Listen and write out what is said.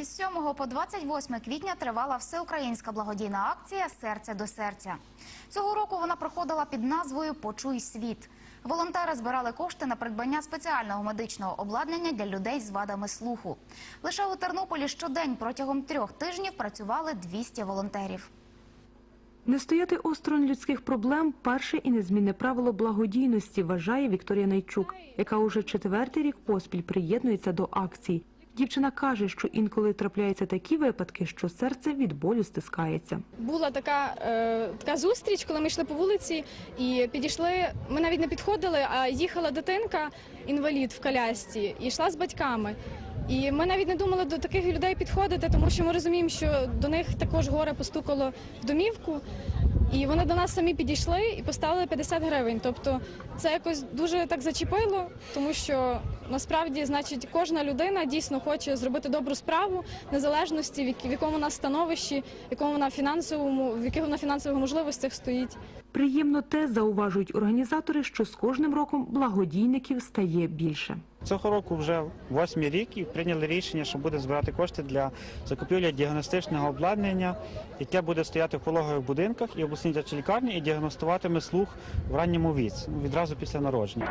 Із 7 по 28 квітня тривала всеукраїнська благодійна акція Серце до серця. Цього року вона проходила під назвою Почуй світ. Волонтери збирали кошти на придбання спеціального медичного обладнання для людей з вадами слуху. Лише у Тернополі щодень протягом трьох тижнів працювали 200 волонтерів. Не стояти осторонь людських проблем перше і незмінне правило благодійності, вважає Вікторія Найчук, яка уже четвертий рік поспіль приєднується до акцій. Дівчина каже, що інколи трапляються такі випадки, що серце від болю стискається. Була така, е, така зустріч, коли ми йшли по вулиці і підійшли. Ми навіть не підходили, а їхала дитинка, інвалід в колясці, і йшла з батьками. І ми навіть не думали до таких людей підходити, тому що ми розуміємо, що до них також горе постукало в домівку. І вони до нас самі підійшли і поставили 50 гривень. Тобто це якось дуже так зачепило, тому що насправді, значить, кожна людина дійсно хоче зробити добру справу незалежності, в які- в якому вона становищі, в якому вона фінансовому, в яких вона фінансових можливостях стоїть. Приємно те, зауважують організатори, що з кожним роком благодійників стає більше. Цього року вже восьмий рік і прийняли рішення, що буде збирати кошти для закупівлі діагностичного обладнання, яке буде стояти в пологових будинках і обласній дитячій лікарні і діагностуватиме слух в ранньому віці, ну, відразу після народження.